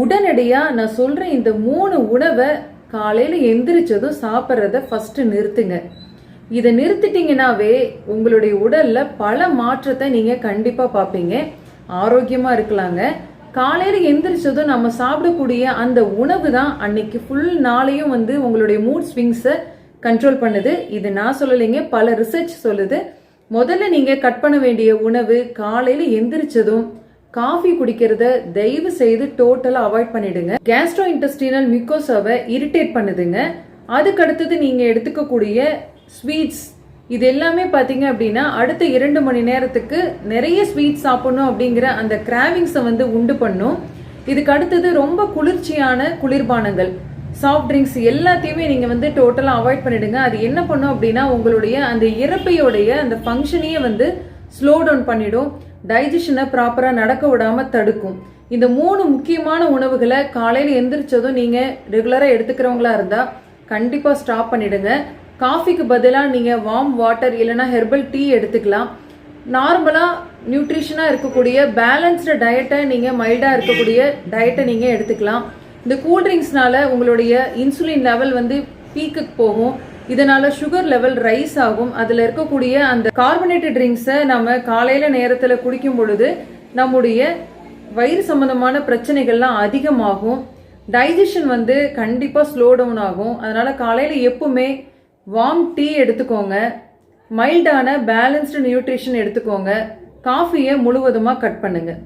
உடனடியாக நான் சொல்கிற இந்த மூணு உணவை காலையில் எந்திரிச்சதும் சாப்பிட்றத ஃபஸ்ட்டு நிறுத்துங்க. இதை நிறுத்திட்டீங்கன்னாவே உங்களுடைய உடலில் பல மாற்றத்தை நீங்கள் கண்டிப்பாக பார்ப்பீங்க. ஆரோக்கியமாக இருக்கலாங்க. காலையில் எந்திரிச்சதும் நம்ம சாப்பிடக்கூடிய அந்த உணவு தான் அன்னைக்கு ஃபுல் நாளையும் வந்து உங்களுடைய மூட் ஸ்விங்ஸை கண்ட்ரோல் பண்ணுது. இது நான் சொல்லலைங்க பல ரிசர்ச் சொல்லுது. முதல்ல நீங்கள் கட் பண்ண வேண்டிய உணவு காலையில் எந்திரிச்சதும் காஃபி குடிக்கிறத தயவு செய்து டோட்டலா அவாய்ட் பண்ணிடுங்க. கேஸ்ட்ரோ இன்டஸ்டினல் மியூக்கோசாவை இரிட்டேட் பண்ணுதுங்க. அதுக்கு அடுத்தது நீங்க எடுத்துக்கக்கூடிய ஸ்வீட்ஸ் இது எல்லாமே பார்த்தீங்க அப்படின்னா அடுத்த இரண்டு மணி நேரத்துக்கு நிறைய ஸ்வீட்ஸ் சாப்பிடணும் அப்படிங்கிற அந்த கிராவிங்ஸை வந்து உண்டு பண்ணும். இதுக்கு அடுத்தது ரொம்ப குளிர்ச்சியான குளிர்பானங்கள். சாஃப்ட் ட்ரிங்க்ஸ் எல்லாத்தையுமே நீங்கள் வந்து டோட்டலாக அவாய்ட் பண்ணிடுங்க. அது என்ன பண்ணும் அப்படின்னா உங்களுடைய அந்த இறப்பையோடைய அந்த ஃபங்க்ஷனையே வந்து ஸ்லோ டவுன் பண்ணிடும். டைஜஷனை ப்ராப்பராக நடக்க விடாமல் தடுக்கும். இந்த மூணு முக்கியமான உணவுகளை காலையில் எந்திரிச்சதும் நீங்கள் ரெகுலராக எடுத்துக்கிறவங்களா இருந்தால் கண்டிப்பாக ஸ்டாப் பண்ணிடுங்க. காஃபிக்கு பதிலாக நீங்கள் வார்ம் வாட்டர் இல்லைன்னா ஹெர்பல் டீ எடுத்துக்கலாம். நார்மலாக நியூட்ரிஷனாக இருக்கக்கூடிய பேலன்ஸ்டு டயட்டை நீங்கள் மைல்டாக இருக்கக்கூடிய டயட்டை நீங்கள் எடுத்துக்கலாம். இந்த கூல்ட்ரிங்க்ஸ்னால உங்களுடைய இன்சுலின் லெவல் வந்து பீக்குக்கு போகும். இதனால சுகர் லெவல் ரைஸ் ஆகும். அதில் இருக்கக்கூடிய அந்த கார்பனேட்டட் ட்ரிங்க்ஸை நம்ம காலையில் நேரத்தில் குடிக்கும் பொழுது நம்முடைய வயிறு சம்பந்தமான பிரச்சனைகள்லாம் அதிகமாகும். டைஜஷன் வந்து கண்டிப்பாக ஸ்லோ டவுன் ஆகும். அதனால காலையில் எப்பவுமே வார்ம் டீ எடுத்துக்கோங்க. மைல்டான பேலன்ஸ்டு நியூட்ரிஷன் எடுத்துக்கோங்க. காஃபியை முழுவதுமாக கட் பண்ணுங்கள்